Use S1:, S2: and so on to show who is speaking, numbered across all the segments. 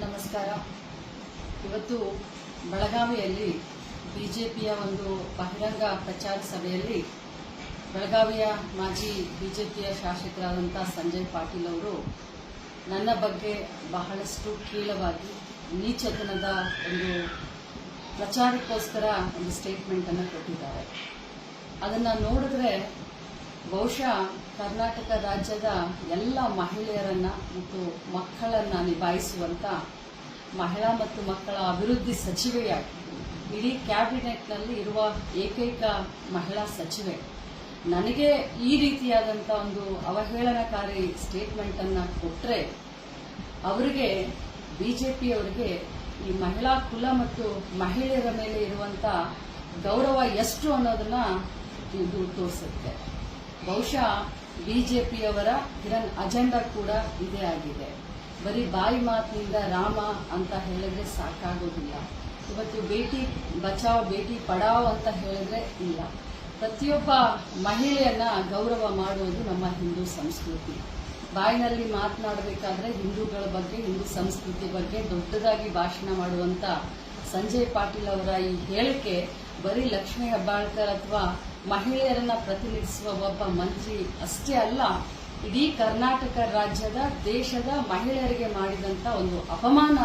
S1: ನಮಸ್ಕಾರ. ಇವತ್ತು ಬೆಳಗಾವಿಯಲ್ಲಿ ಬಿಜೆಪಿಯ ಒಂದು ಬಹಿರಂಗ ಪ್ರಚಾರ ಸಭೆಯಲ್ಲಿ ಬೆಳಗಾವಿಯ ಮಾಜಿ ಬಿಜೆಪಿಯ ಶಾಸಕರಾದಂಥ ಸಂಜಯ್ ಪಾಟೀಲ್ ಅವರು ನನ್ನ ಬಗ್ಗೆ ಬಹಳಷ್ಟು ಕೀಳವಾಗಿ, ನೀಚತನದ ಒಂದು ಪ್ರಚಾರಕ್ಕೋಸ್ಕರ ಒಂದು ಸ್ಟೇಟ್ಮೆಂಟನ್ನು ಕೊಟ್ಟಿದ್ದಾರೆ. ಅದನ್ನು ನೋಡಿದ್ರೆ ಬಹುಶಃ ಕರ್ನಾಟಕ ರಾಜ್ಯದ ಎಲ್ಲ ಮಹಿಳೆಯರನ್ನ ಮತ್ತು ಮಕ್ಕಳನ್ನ ನಿಭಾಯಿಸುವಂತ ಮಹಿಳಾ ಮತ್ತು ಮಕ್ಕಳ ಅಭಿವೃದ್ಧಿ ಸಚಿವೆಯಾಗಿ ಇಡೀ ಕ್ಯಾಬಿನೆಟ್ನಲ್ಲಿ ಇರುವ ಏಕೈಕ ಮಹಿಳಾ ಸಚಿವೆ. ನನಗೆ ಈ ರೀತಿಯಾದಂಥ ಒಂದು ಅವಹೇಳನಕಾರಿ ಸ್ಟೇಟ್ಮೆಂಟ್ ಅನ್ನ ಕೊಟ್ಟರೆ ಅವರಿಗೆ, ಬಿಜೆಪಿಯವರಿಗೆ ಈ ಮಹಿಳಾ ಕುಲ ಮತ್ತು ಮಹಿಳೆಯರ ಮೇಲೆ ಇರುವಂತ ಗೌರವ ಎಷ್ಟು ಅನ್ನೋದನ್ನ ಇದು ತೋರಿಸುತ್ತೆ. ಬಹುಶಃ ಬಿಜೆಪಿಯವರ ಹಿರನ್ ಅಜೆಂಡಾ ಕೂಡ ಇದೇ ಆಗಿದೆ. ಬರೀ ಬಾಯಿ ಮಾತಿನಿಂದ ರಾಮ ಅಂತ ಹೇಳಿದ್ರೆ ಸಾಕಾಗೋದಿಲ್ಲ. ಇವತ್ತು ಭೇಟಿ, ಬಚಾವ್, ಭೇಟಿ, ಪಡಾವ್ ಅಂತ ಹೇಳಿದ್ರೆ ಇಲ್ಲ. ಪ್ರತಿಯೊಬ್ಬ ಮಹಿಳೆಯನ್ನ ಗೌರವ ಮಾಡುವುದು ನಮ್ಮ ಹಿಂದೂ ಸಂಸ್ಕೃತಿ. ಬಾಯಿನಲ್ಲಿ ಮಾತನಾಡಬೇಕಾದ್ರೆ ಹಿಂದೂಗಳ ಬಗ್ಗೆ, ಹಿಂದೂ ಸಂಸ್ಕೃತಿ ಬಗ್ಗೆ ದೊಡ್ಡದಾಗಿ ಭಾಷಣ ಮಾಡುವಂತ ಸಂಜಯ್ ಪಾಟೀಲ್ ಅವರ ಈ ಹೇಳಿಕೆ ಬರೀ ಲಕ್ಷ್ಮೀ ಹೆಬ್ಬಾಳ್ಕರ್ ಅಥವಾ ಮಹಿಳೆಯರನ್ನ ಪ್ರತಿನಿಧಿಸುವ ಒಬ್ಬ ಮಂತ್ರಿ ಅಷ್ಟೇ ಅಲ್ಲ, ಇಡೀ ಕರ್ನಾಟಕ ರಾಜ್ಯದ, ದೇಶದ ಮಹಿಳೆಯರಿಗೆ ಮಾಡಿದಂತ ಒಂದು ಅಪಮಾನ.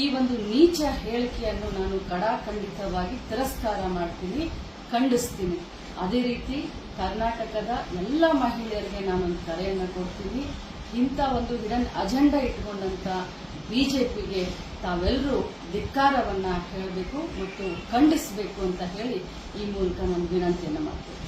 S1: ಈ ಒಂದು ನೀಚ ಹೇಳಿಕೆಯನ್ನು ನಾನು ಕಡಾಖಂಡಿತವಾಗಿ ತಿರಸ್ಕಾರ ಮಾಡ್ತೀನಿ, ಖಂಡಿಸ್ತೀನಿ. ಅದೇ ರೀತಿ ಕರ್ನಾಟಕದ ಎಲ್ಲ ಮಹಿಳೆಯರಿಗೆ ನಾನೊಂದು ಕರೆಯನ್ನು ಕೊಡ್ತೀನಿ. ಇಂಥ ಒಂದು ಹಿಡನ್ ಅಜೆಂಡಾ ಜೆ ಪಿಗೆ ತಾವೆಲ್ಲರೂ ಧಿಕ್ಕಾರವನ್ನ ಹೇಳಬೇಕು ಮತ್ತು ಖಂಡಿಸಬೇಕು ಅಂತ ಹೇಳಿ ಈ ಮೂಲಕ ನಾನು ವಿನಂತಿಯನ್ನು ಮಾಡ್ತೀನಿ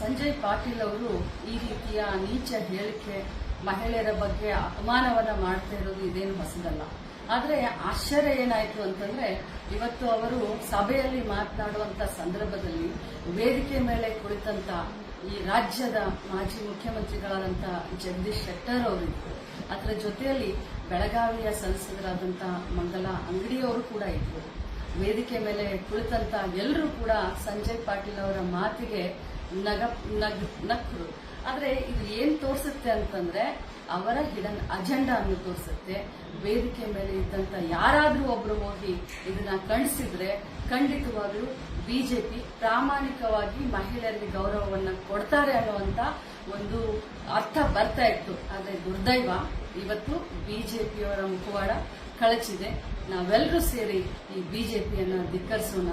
S1: ಸಂಜಯ್ ಪಾಟೀಲ್ ಅವರು ಈ ರೀತಿಯ ನೀಚ ಹೇಳಿಕೆ ಮಹಿಳೆಯರ ಬಗ್ಗೆ ಅಪಮಾನವನ್ನ ಮಾಡ್ತಾ ಇರೋದು ಇದೇನು ಹೊಸದಲ್ಲ. ಆದರೆ ಆಶ್ಚರ್ಯ ಏನಾಯ್ತು ಅಂತಂದ್ರೆ ಇವತ್ತು ಅವರು ಸಭೆಯಲ್ಲಿ ಮಾತನಾಡುವಂತ ಸಂದರ್ಭದಲ್ಲಿ ವೇದಿಕೆ ಮೇಲೆ ಕುಳಿತಂತ ಈ ರಾಜ್ಯದ ಮಾಜಿ ಮುಖ್ಯಮಂತ್ರಿಗಳಾದಂತಹ ಜಗದೀಶ್ ಶೆಟ್ಟರ್ ಅವರಿದ್ರು ಅದರ ಜೊತೆಯಲ್ಲಿ ಬೆಳಗಾವಿಯ ಸಂಸದರಾದಂತಹ ಮಂಗಲ ಅಂಗಡಿಯವರು ಕೂಡ ಇದ್ದರು. ವೇದಿಕೆ ಮೇಲೆ ಕುಳಿತಂತ ಎಲ್ಲರೂ ಕೂಡ ಸಂಜಯ್ ಪಾಟೀಲ್ ಅವರ ಮಾತಿಗೆ ನಗ, ನಗ್, ನಕ್ರು. ಆದ್ರೆ ಇದು ಏನ್ ತೋರಿಸುತ್ತೆ ಅಂತಂದ್ರೆ ಅವರ ಹಿಡನ್ ಅಜೆಂಡಾ ಅನ್ನು ತೋರಿಸುತ್ತೆ. ವೇದಿಕೆ ಮೇಲೆ ಇದ್ದಂತ ಯಾರಾದ್ರೂ ಒಬ್ರು ಹೋಗಿ ಇದನ್ನ ಖಂಡಿಸಿದ್ರೆ ಖಂಡಿತವಾಗ್ಲೂ ಬಿಜೆಪಿ ಪ್ರಾಮಾಣಿಕವಾಗಿ ಮಹಿಳೆಯರಿಗೆ ಗೌರವವನ್ನ ಕೊಡ್ತಾರೆ ಅನ್ನುವಂತ ಒಂದು ಅರ್ಥ ಬರ್ತಾ ಇತ್ತು. ಆದ್ರೆ ದುರ್ದೈವ ಇವತ್ತು ಬಿಜೆಪಿಯವರ ಮುಖವಾಡ ಕಳಚಿದೆ. ನಾವೆಲ್ಲರೂ ಸೇರಿ ಈ ಬಿಜೆಪಿಯನ್ನ ಧಿಕ್ಕರಿಸೋಣ.